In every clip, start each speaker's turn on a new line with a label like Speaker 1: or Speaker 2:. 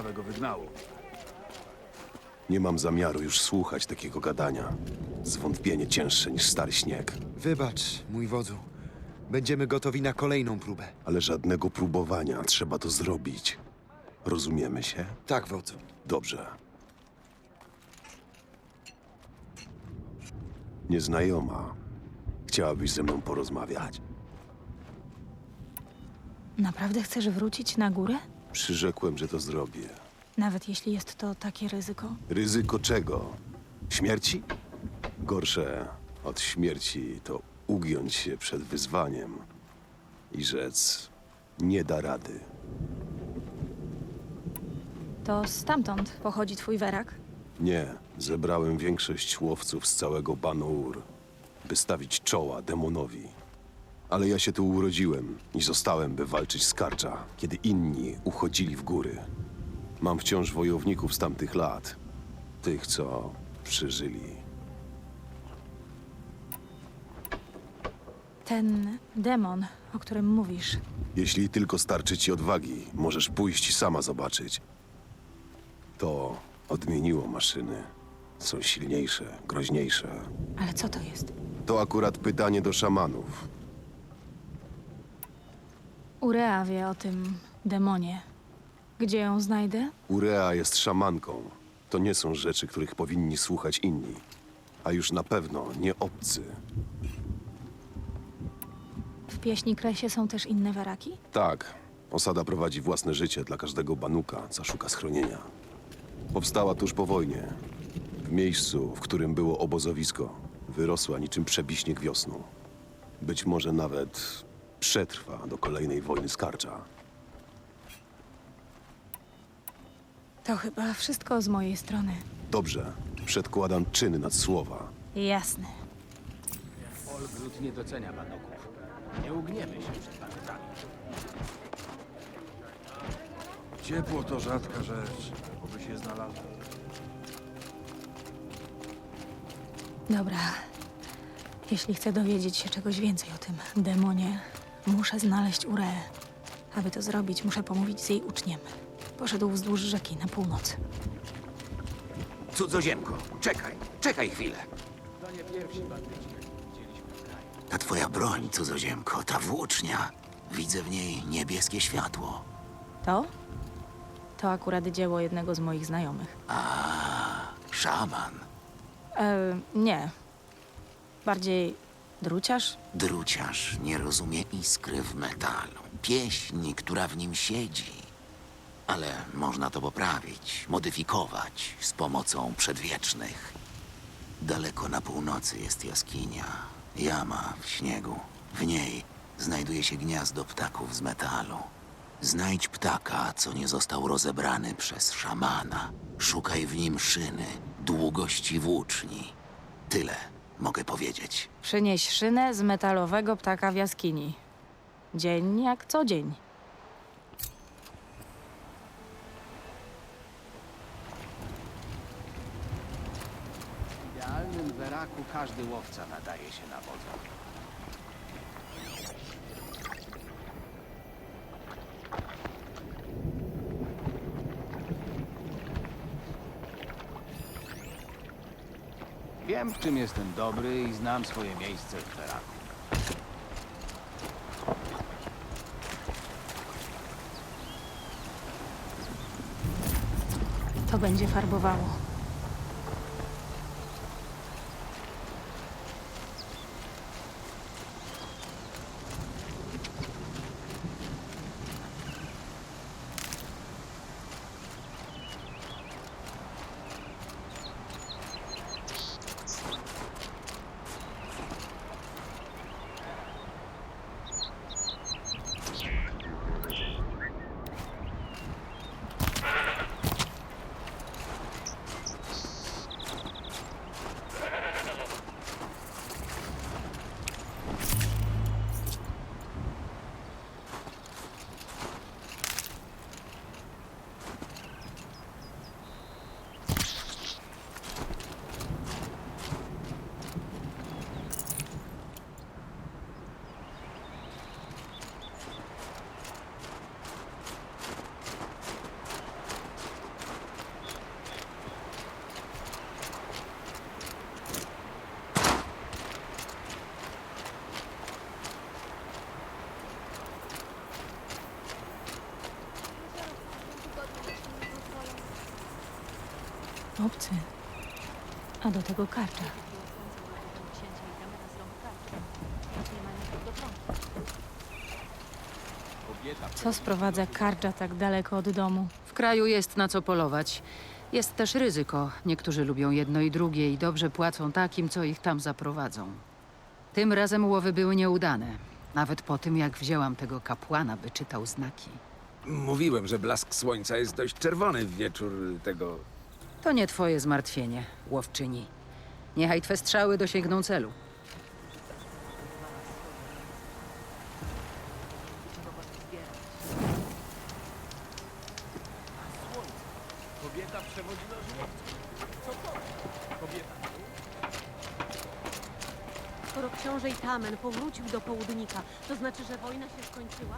Speaker 1: go wygnało.
Speaker 2: Nie mam zamiaru już słuchać takiego gadania. Zwątpienie cięższe niż stary śnieg.
Speaker 3: Wybacz, mój wodzu. Będziemy gotowi na kolejną próbę.
Speaker 2: Ale żadnego próbowania, trzeba to zrobić. Rozumiemy się?
Speaker 3: Tak, wodzu.
Speaker 2: Dobrze. Nieznajoma. Chciałabyś ze mną porozmawiać?
Speaker 4: Naprawdę chcesz wrócić na górę?
Speaker 2: Przyrzekłem, że to zrobię.
Speaker 4: Nawet jeśli jest to takie ryzyko?
Speaker 2: Ryzyko czego? Śmierci? Gorsze od śmierci to ugiąć się przed wyzwaniem i rzec nie da rady.
Speaker 4: To stamtąd pochodzi twój werak?
Speaker 2: Nie, zebrałem większość łowców z całego Banu-Ur, by stawić czoła demonowi. Ale ja się tu urodziłem i zostałem, by walczyć z Karcza, kiedy inni uchodzili w góry. Mam wciąż wojowników z tamtych lat, tych, co przeżyli.
Speaker 4: Ten demon, o którym mówisz,
Speaker 2: Jeśli tylko starczy ci odwagi, możesz pójść i sama zobaczyć. To odmieniło maszyny. Są silniejsze, groźniejsze.
Speaker 4: ale co to jest?
Speaker 2: To akurat pytanie do szamanów.
Speaker 4: Urea wie o tym demonie. Gdzie ją znajdę?
Speaker 2: Urea jest szamanką. To nie są rzeczy, których powinni słuchać inni. A już na pewno nie obcy.
Speaker 4: W pieśni Kresie są też inne weraki?
Speaker 2: Tak, osada prowadzi własne życie dla każdego banuka, co szuka schronienia. Powstała tuż po wojnie. W miejscu, w którym było obozowisko, wyrosła niczym przebiśnieg wiosną. Być może nawet przetrwa do kolejnej wojny skarcza.
Speaker 4: To chyba wszystko z mojej strony.
Speaker 2: Dobrze, przedkładam czyny nad słowa.
Speaker 4: Jasne.
Speaker 1: Olgród nie docenia banuków. Nie ugniemy się przed banutami. Ciepło to rzadka rzecz, oby się znalazło.
Speaker 4: Dobra. Jeśli chcę dowiedzieć się czegoś więcej o tym demonie, muszę znaleźć Ureę. Aby to zrobić, muszę pomówić z jej uczniem. Poszedł wzdłuż rzeki na północ.
Speaker 5: Cudzoziemko, czekaj, czekaj chwilę. Ta twoja broń, cudzoziemko, ta włócznia. Widzę w niej niebieskie światło.
Speaker 4: To? To akurat dzieło jednego z moich znajomych.
Speaker 5: Szaman,
Speaker 4: E, nie. Bardziej druciarz?
Speaker 5: druciarz nie rozumie iskry w metalu. Pieśni, która w nim siedzi. Ale można to poprawić, modyfikować z pomocą przedwiecznych. Daleko na północy jest jaskinia, jama w śniegu. W niej znajduje się gniazdo ptaków z metalu. Znajdź ptaka, co nie został rozebrany przez szamana. Szukaj w nim szyny, długości włóczni. Tyle mogę powiedzieć.
Speaker 4: Przynieś szynę z metalowego ptaka w jaskini. Dzień jak co dzień.
Speaker 1: W idealnym weraku każdy łowca nadaje się na wodza. Wiem, w czym jestem dobry i znam swoje miejsce w weraku.
Speaker 4: To będzie farbowało. Obcy. A do tego karcza. Co sprowadza karcza tak daleko od domu?
Speaker 6: W kraju jest na co polować. Jest też ryzyko. Niektórzy lubią jedno i drugie i dobrze płacą takim, co ich tam zaprowadzą. Tym razem łowy były nieudane. Nawet po tym, jak wzięłam tego kapłana, by czytał znaki.
Speaker 7: Mówiłem, że blask słońca jest dość czerwony w wieczór tego.
Speaker 6: To nie twoje zmartwienie, łowczyni. Niechaj twe strzały dosięgną celu.
Speaker 8: Skoro książę Itamen powrócił do południka, to znaczy, że wojna się skończyła?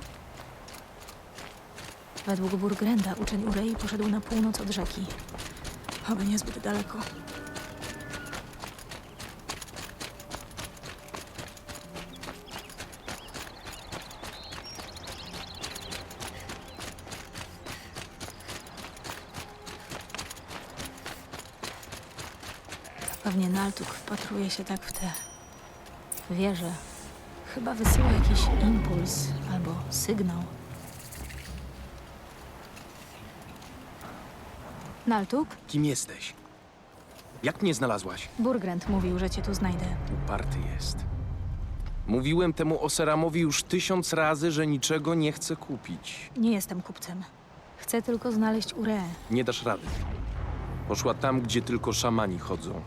Speaker 4: Według Burgrenda uczeń Urei poszedł na północ od rzeki. Oby niezbyt daleko. Pewnie Naltuk wpatruje się tak w te wieże. Chyba wysyła jakiś impuls albo sygnał. Naltuk?
Speaker 1: Kim jesteś? Jak mnie znalazłaś?
Speaker 4: Burgrend mówił, że cię tu znajdę.
Speaker 1: Uparty jest. Mówiłem temu Oseramowi już tysiąc razy, że niczego nie chcę kupić.
Speaker 4: Nie jestem kupcem. Chcę tylko znaleźć Ureę.
Speaker 1: Nie dasz rady. Poszła tam, gdzie tylko szamani chodzą.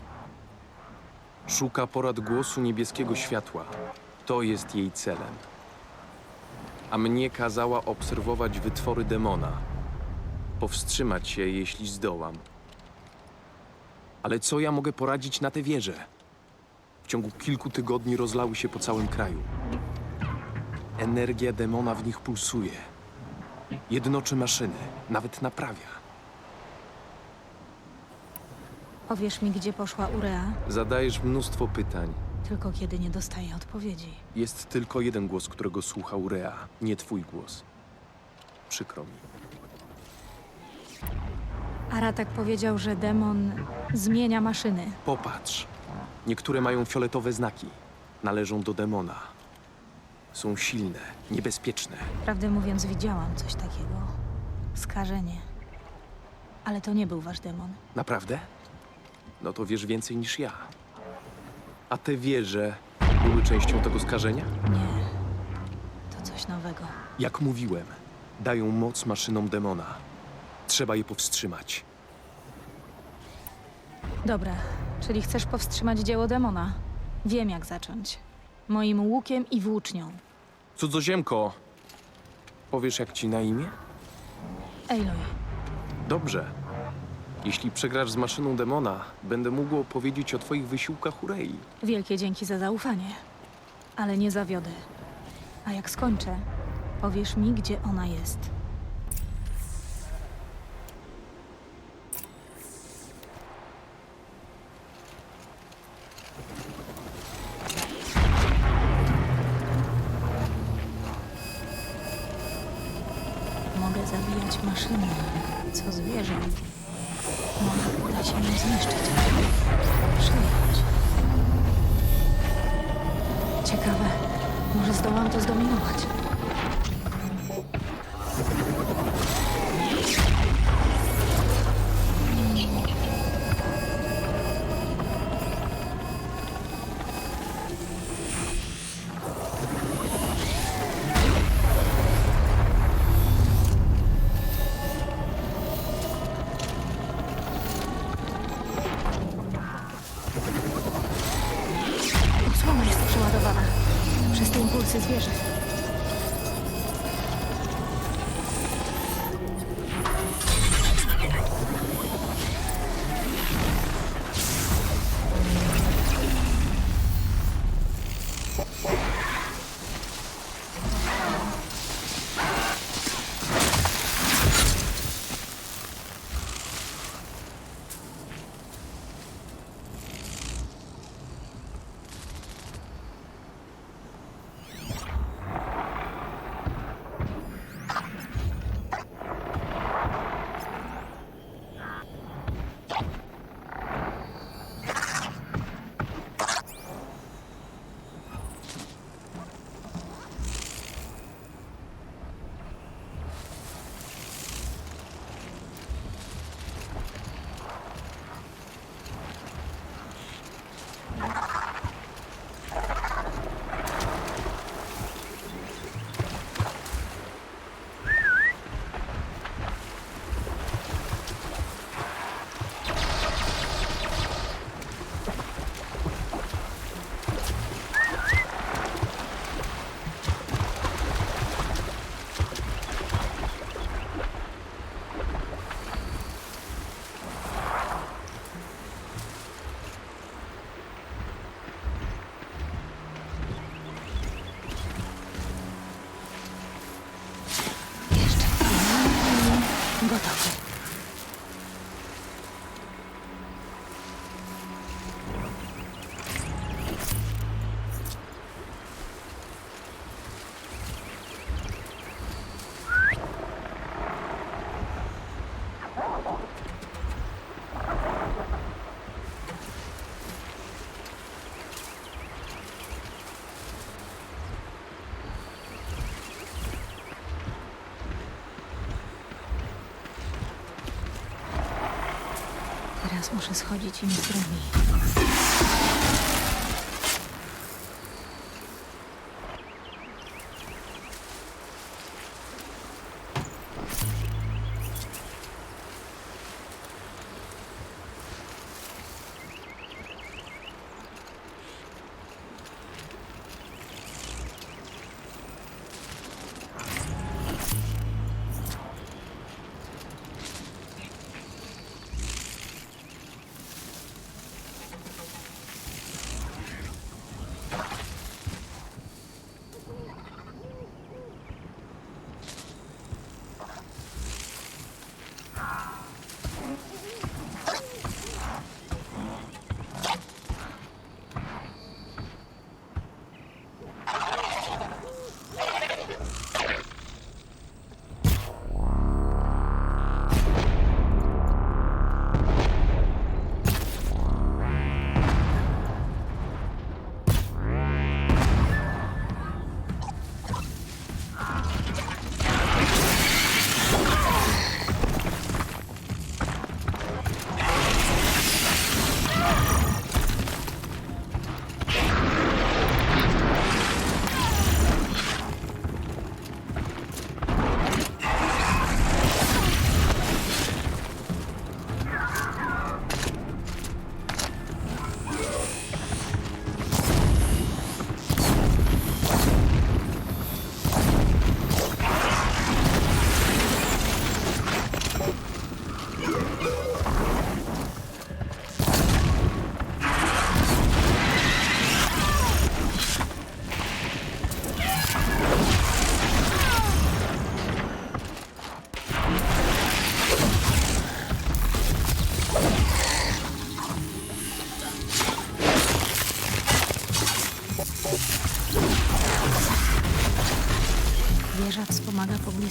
Speaker 1: Szuka porad głosu niebieskiego światła. To jest jej celem. A mnie kazała obserwować wytwory demona. Powstrzymać się, jeśli zdołam. Ale co ja mogę poradzić na te wieże? W ciągu kilku tygodni rozlały się po całym kraju. Energia demona w nich pulsuje. Jednoczy maszyny, nawet naprawia.
Speaker 4: Powiesz mi, gdzie poszła Urea,
Speaker 1: Zadajesz mnóstwo pytań.
Speaker 4: tylko kiedy nie dostaję odpowiedzi.
Speaker 1: Jest tylko jeden głos, którego słuchał Rea, nie twój głos. Przykro mi.
Speaker 4: Aratak powiedział, że demon zmienia maszyny.
Speaker 1: Popatrz. Niektóre mają fioletowe znaki. Należą do demona. Są silne, niebezpieczne.
Speaker 4: Prawdę mówiąc, widziałam coś takiego. Skażenie. Ale to nie był wasz demon.
Speaker 1: Naprawdę? No to wiesz więcej niż ja. A te wieże były częścią tego skażenia?
Speaker 4: Nie. To coś nowego.
Speaker 1: Jak mówiłem, dają moc maszynom demona. Trzeba je powstrzymać.
Speaker 4: Dobra, czyli chcesz powstrzymać dzieło demona? Wiem, jak zacząć. Moim łukiem i włócznią.
Speaker 1: Cudzoziemko, powiesz jak ci na imię?
Speaker 4: Ejloj,
Speaker 1: Dobrze. Jeśli przegrasz z maszyną demona, będę mógł opowiedzieć o twoich wysiłkach Urei.
Speaker 4: wielkie dzięki za zaufanie. Ale nie zawiodę. A jak skończę, powiesz mi, gdzie ona jest. Mogę maszyny, co zwierzę. Może uda się zniszczyć. Przejąć. Ciekawe. Może zdołam to zdominować. Przez Teraz muszę schodzić i nic drugi.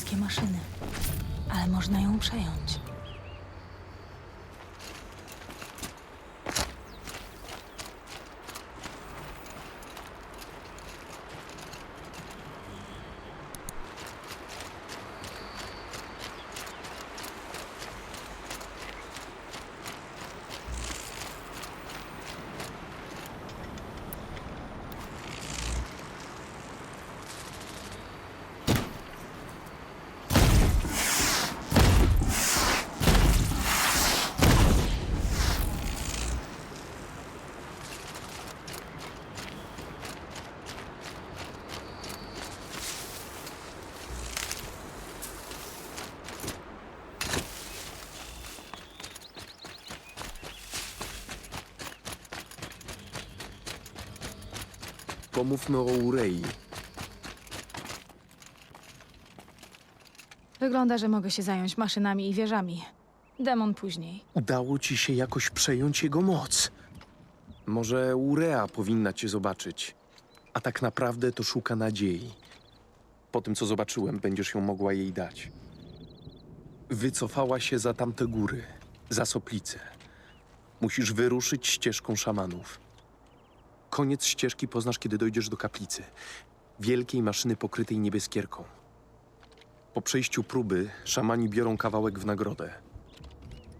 Speaker 4: Pobliskie maszyny, ale można ją przejąć.
Speaker 1: Pomówmy o Urei.
Speaker 4: Wygląda, że mogę się zająć maszynami i wieżami. Demon później.
Speaker 1: Udało ci się jakoś przejąć jego moc. Może Urea powinna cię zobaczyć, a tak naprawdę to szuka nadziei. Po tym, co zobaczyłem, będziesz ją mogła jej dać. Wycofała się za tamte góry, za Soplicę. Musisz wyruszyć ścieżką szamanów. Koniec ścieżki poznasz, kiedy dojdziesz do kaplicy. Wielkiej maszyny pokrytej niebieskierką. Po przejściu próby szamani biorą kawałek w nagrodę.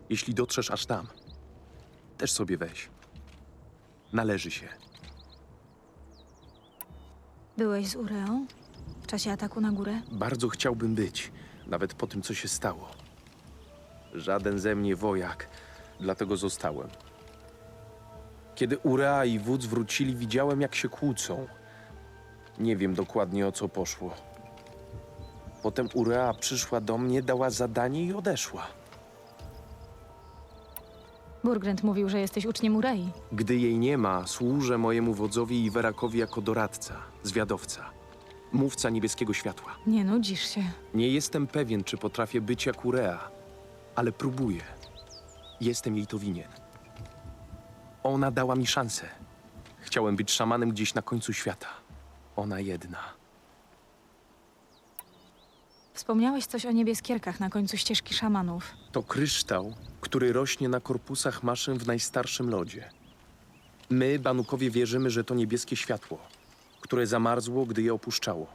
Speaker 1: Jeśli dotrzesz aż tam, też sobie weź. Należy się.
Speaker 4: Byłeś z Ureą? W czasie ataku na górę?
Speaker 1: Bardzo chciałbym być, nawet po tym, co się stało. Żaden ze mnie wojak, dlatego zostałem. Kiedy Urea i wódz wrócili, widziałem, jak się kłócą. Nie wiem dokładnie, o co poszło. Potem Urea przyszła do mnie, dała zadanie i odeszła.
Speaker 4: Burgrent mówił, że jesteś uczniem Urei.
Speaker 1: Gdy jej nie ma, służę mojemu wodzowi i Werakowi jako doradca, zwiadowca, mówca niebieskiego światła.
Speaker 4: Nie nudzisz się.
Speaker 1: Nie jestem pewien, czy potrafię być jak Urea, ale próbuję. Jestem jej to winien. Ona dała mi szansę. Chciałem być szamanem gdzieś na końcu świata. Ona jedna.
Speaker 4: Wspomniałeś coś o niebieskierkach na końcu ścieżki szamanów.
Speaker 1: To kryształ, który rośnie na korpusach maszyn w najstarszym lodzie. My, Banukowie, wierzymy, że to niebieskie światło, które zamarzło, gdy je opuszczało.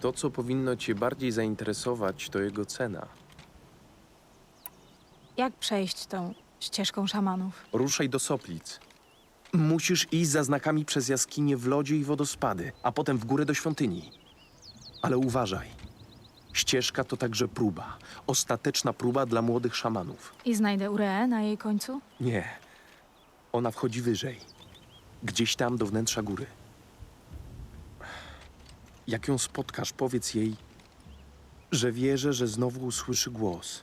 Speaker 1: To, co powinno cię bardziej zainteresować, to jego cena.
Speaker 4: Jak przejść tą ścieżką szamanów.
Speaker 1: Ruszaj do Soplic. Musisz iść za znakami przez jaskinie w lodzie i wodospady, a potem w górę do świątyni. Ale uważaj. Ścieżka to także próba. Ostateczna próba dla młodych szamanów.
Speaker 4: I znajdę Ureę na jej końcu?
Speaker 1: Nie. Ona wchodzi wyżej. Gdzieś tam do wnętrza góry. Jak ją spotkasz, powiedz jej, że wierzę, że znowu usłyszy głos.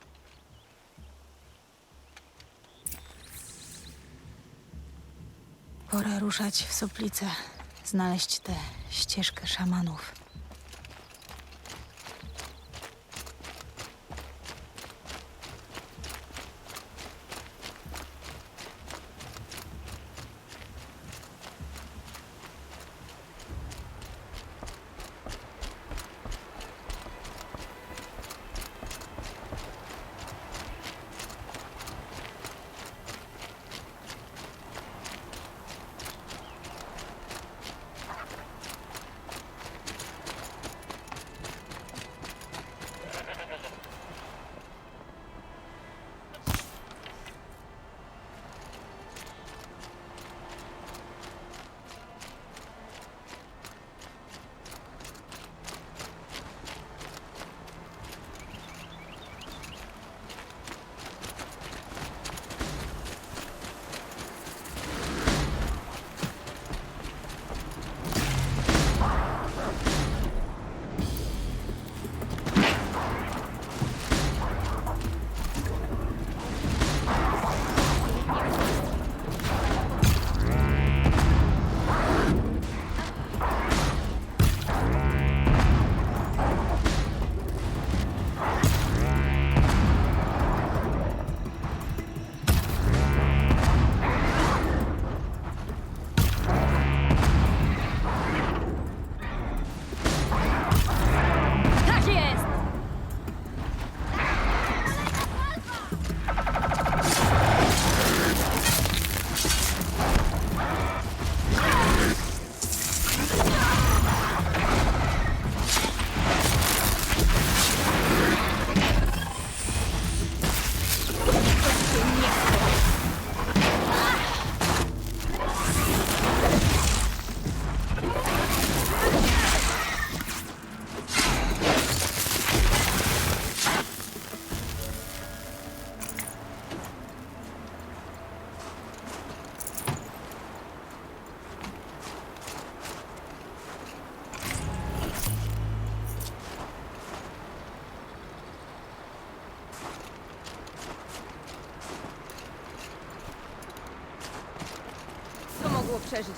Speaker 4: Pora ruszać w Soplicę, znaleźć tę ścieżkę szamanów.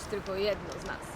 Speaker 9: Tylko jedno z nas.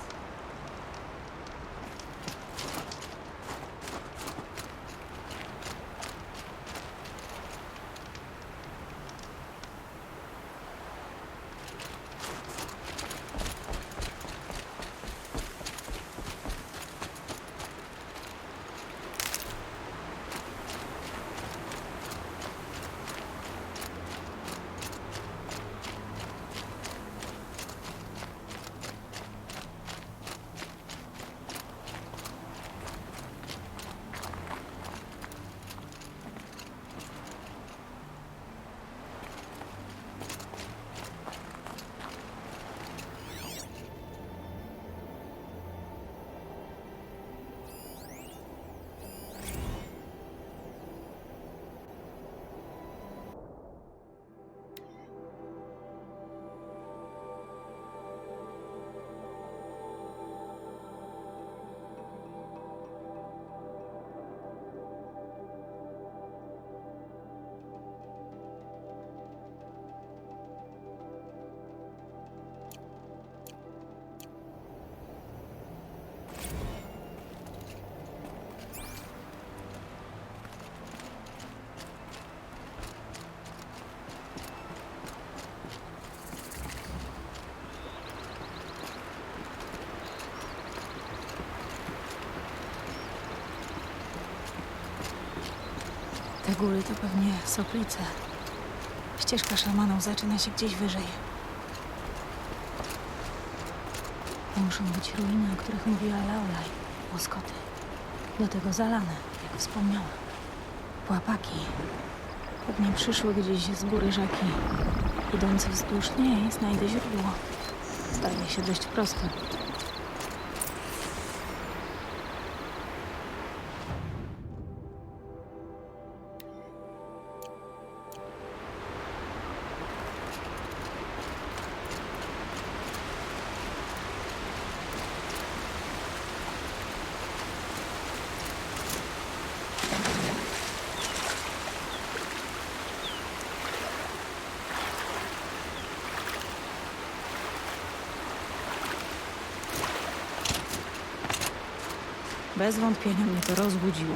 Speaker 4: Te góry to pewnie Soplice. Ścieżka szamanów zaczyna się gdzieś wyżej. To muszą być ruiny, o których mówiła Laulaj. Łoskoty. Do tego zalane, jak wspomniałam. Łapaki. Pewnie przyszły gdzieś z góry rzeki. Idąc wzdłuż niej, znajdę źródło. Zdaje się dość proste. Bez wątpienia mnie to rozbudziło.